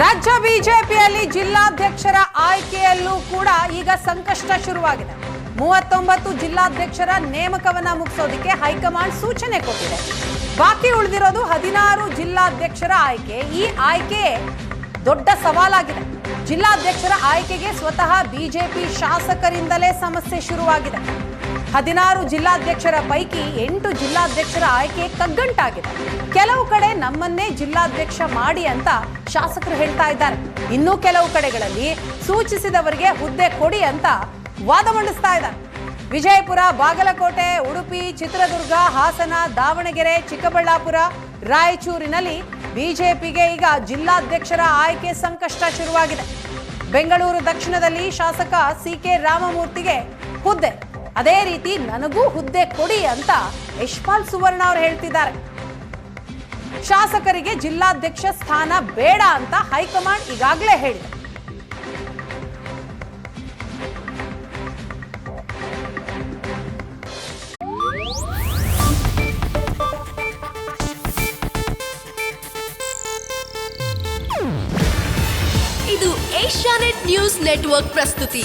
ರಾಜ್ಯ ಬಿಜೆಪಿಯಲ್ಲಿ ಜಿಲ್ಲಾಧ್ಯಕ್ಷರ ಆಯ್ಕೆಯಲ್ಲೂ ಕೂಡ ಈಗ ಸಂಕಷ್ಟ ಶುರುವಾಗಿದೆ. ಮೂವತ್ತೊಂಬತ್ತು ಜಿಲ್ಲಾಧ್ಯಕ್ಷರ ನೇಮಕವನ್ನ ಮುಗಿಸೋದಕ್ಕೆ ಹೈಕಮಾಂಡ್ ಸೂಚನೆ ಕೊಟ್ಟಿದೆ. ಬಾಕಿ ಉಳಿದಿರೋದು ಹದಿನಾರು ಜಿಲ್ಲಾಧ್ಯಕ್ಷರ ಆಯ್ಕೆ. ಈ ಆಯ್ಕೆ ದೊಡ್ಡ ಸವಾಲಾಗಿದೆ. ಜಿಲ್ಲಾಧ್ಯಕ್ಷರ ಆಯ್ಕೆಗೆ ಸ್ವತಃ ಬಿಜೆಪಿ ಶಾಸಕರಿಂದಲೇ ಸಮಸ್ಯೆ ಶುರುವಾಗಿದೆ. ಹದಿನಾರು ಜಿಲ್ಲಾಧ್ಯಕ್ಷರ ಪೈಕಿ ಎಂಟು ಜಿಲ್ಲಾಧ್ಯಕ್ಷರ ಆಯ್ಕೆ ಕಗ್ಗಂಟಾಗಿದೆ. ಕೆಲವು ಕಡೆ ನಮ್ಮನ್ನೇ ಜಿಲ್ಲಾಧ್ಯಕ್ಷ ಮಾಡಿ ಅಂತ ಶಾಸಕರು ಹೇಳ್ತಾ ಇದ್ದಾರೆ. ಇನ್ನು ಕೆಲವು ಕಡೆಗಳಲ್ಲಿ ಸೂಚಿಸಿದವರಿಗೆ ಹುದ್ದೆ ಕೊಡಿ ಅಂತ ವಾದ ಮಂಡಿಸ್ತಾ ಇದ್ದಾರೆ. ವಿಜಯಪುರ, ಬಾಗಲಕೋಟೆ, ಉಡುಪಿ, ಚಿತ್ರದುರ್ಗ, ಹಾಸನ, ದಾವಣಗೆರೆ, ಚಿಕ್ಕಬಳ್ಳಾಪುರ, ರಾಯಚೂರಿನಲ್ಲಿ ಬಿಜೆಪಿಗೆ ಈಗ ಜಿಲ್ಲಾಧ್ಯಕ್ಷರ ಆಯ್ಕೆ ಸಂಕಷ್ಟ ಶುರುವಾಗಿದೆ. ಬೆಂಗಳೂರು ದಕ್ಷಿಣದಲ್ಲಿ ಶಾಸಕ ಸಿ ಕೆ ರಾಮಮೂರ್ತಿಗೆ ಹುದ್ದೆ. ಅದೇ ರೀತಿ ನನಗೂ ಹುದ್ದೆ ಕೊಡಿ ಅಂತ ಯಶ್ಪಾಲ್ ಸುವರ್ಣ ಅವರು ಹೇಳ್ತಿದ್ದಾರೆ. ಶಾಸಕರಿಗೆ ಜಿಲ್ಲಾಧ್ಯಕ್ಷ ಸ್ಥಾನ ಬೇಡ ಅಂತ ಹೈಕಮಾಂಡ್ ಈಗಾಗಲೇ ಹೇಳಿದೆ. ಇದು ಏಷ್ಯಾನೆಟ್ ನ್ಯೂಸ್ ನೆಟ್ವರ್ಕ್ ಪ್ರಸ್ತುತಿ.